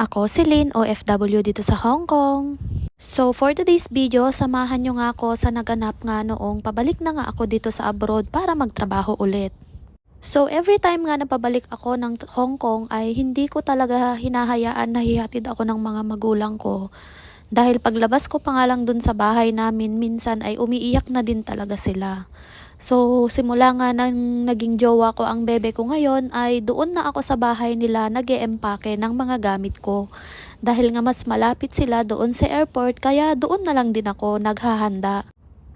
Ako si Lynn, OFW dito sa Hong Kong. So for today's video, samahan nyo nga ako sa naganap nga noong pabalik na nga ako dito sa abroad para magtrabaho ulit. So every time nga napabalik ako ng Hong Kong ay hindi ko talaga hinahayaan na hihatid ako ng mga magulang ko. Dahil paglabas ko pa nga lang dun sa bahay namin, minsan ay umiiyak na din talaga sila. So, simula nga nang naging jowa ko ang bebe ko ngayon ay doon na ako sa bahay nila nag empake ng mga gamit ko. Dahil nga mas malapit sila doon sa airport kaya doon na lang din ako naghahanda.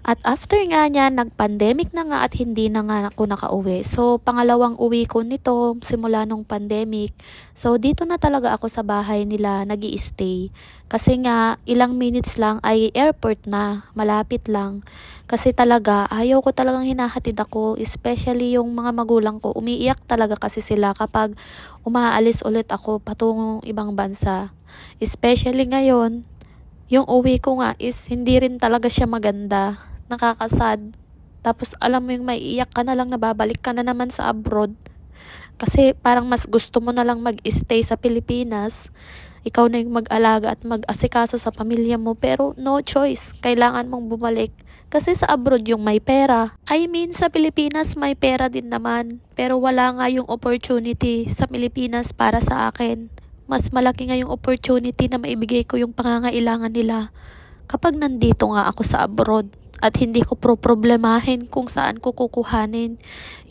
At after nga niya, nag-pandemic na nga at hindi na nga ako nakauwi. So, pangalawang uwi ko nito simula nung pandemic. So, dito na talaga ako sa bahay nila nag stay Kasi nga, ilang minutes lang ay airport na, malapit lang. Kasi talaga, ayaw ko talagang hinahatid ako, especially yung mga magulang ko. Umiiyak talaga kasi sila kapag umaalis ulit ako patungong ibang bansa. Especially ngayon, yung uwi ko nga is hindi rin talaga siya maganda nakakasad. Tapos alam mo yung maiiyak ka na lang na babalik ka na naman sa abroad. Kasi parang mas gusto mo na lang mag-stay sa Pilipinas. Ikaw na yung mag-alaga at mag-asikaso sa pamilya mo. Pero no choice. Kailangan mong bumalik. Kasi sa abroad yung may pera. I mean, sa Pilipinas may pera din naman. Pero wala nga yung opportunity sa Pilipinas para sa akin. Mas malaki nga yung opportunity na maibigay ko yung pangangailangan nila kapag nandito nga ako sa abroad at hindi ko pro-problemahin kung saan ko kukuhanin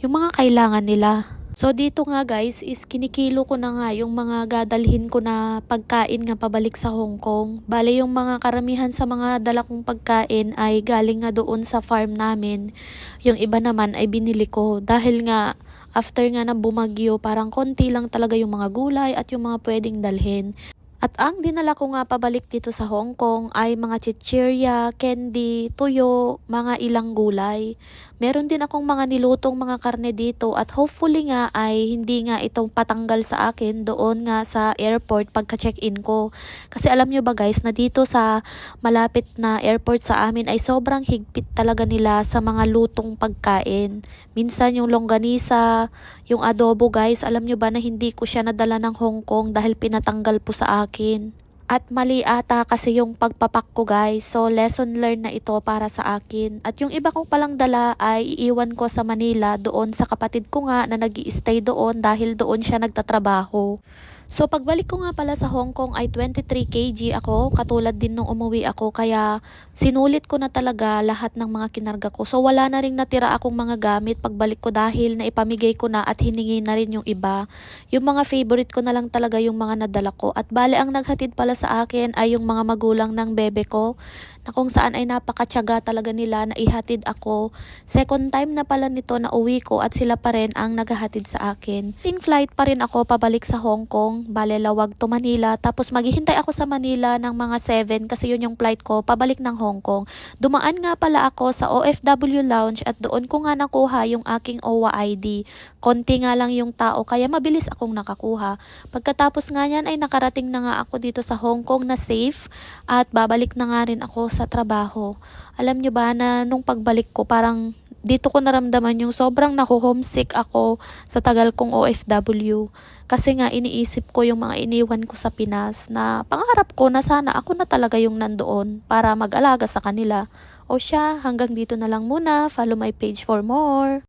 yung mga kailangan nila. So dito nga guys is kinikilo ko na nga yung mga gadalhin ko na pagkain nga pabalik sa Hong Kong. Bale yung mga karamihan sa mga dala kong pagkain ay galing nga doon sa farm namin. Yung iba naman ay binili ko dahil nga after nga na bumagyo parang konti lang talaga yung mga gulay at yung mga pwedeng dalhin. At ang dinala ko nga pabalik dito sa Hong Kong ay mga chichirya, candy, tuyo, mga ilang gulay. Meron din akong mga nilutong mga karne dito at hopefully nga ay hindi nga itong patanggal sa akin doon nga sa airport pagka check-in ko. Kasi alam nyo ba guys na dito sa malapit na airport sa amin ay sobrang higpit talaga nila sa mga lutong pagkain. Minsan yung longganisa, yung adobo guys, alam nyo ba na hindi ko siya nadala ng Hong Kong dahil pinatanggal po sa akin. At mali ata kasi yung pagpapak ko guys. So lesson learned na ito para sa akin. At yung iba kong palang dala ay iiwan ko sa Manila doon sa kapatid ko nga na nag stay doon dahil doon siya nagtatrabaho. So pagbalik ko nga pala sa Hong Kong ay 23 kg ako, katulad din nung umuwi ako kaya sinulit ko na talaga lahat ng mga kinarga ko. So wala na ring natira akong mga gamit pagbalik ko dahil na ipamigay ko na at hiningi na rin yung iba. Yung mga favorite ko na lang talaga yung mga nadala ko at bale ang naghatid pala sa akin ay yung mga magulang ng bebe ko na kung saan ay napakatyaga talaga nila na ihatid ako. Second time na pala nito na uwi ko at sila pa rin ang naghahatid sa akin. Ting flight pa rin ako pabalik sa Hong Kong, bale lawag to Manila. Tapos maghihintay ako sa Manila ng mga 7 kasi yun yung flight ko pabalik ng Hong Kong. Dumaan nga pala ako sa OFW lounge at doon ko nga nakuha yung aking OWA ID. Konti nga lang yung tao kaya mabilis akong nakakuha. Pagkatapos nga yan ay nakarating na nga ako dito sa Hong Kong na safe at babalik na nga rin ako sa trabaho. Alam nyo ba na nung pagbalik ko parang dito ko naramdaman yung sobrang naku-homesick ako sa tagal kong OFW. Kasi nga iniisip ko yung mga iniwan ko sa Pinas na pangarap ko na sana ako na talaga yung nandoon para mag-alaga sa kanila. O siya, hanggang dito na lang muna. Follow my page for more.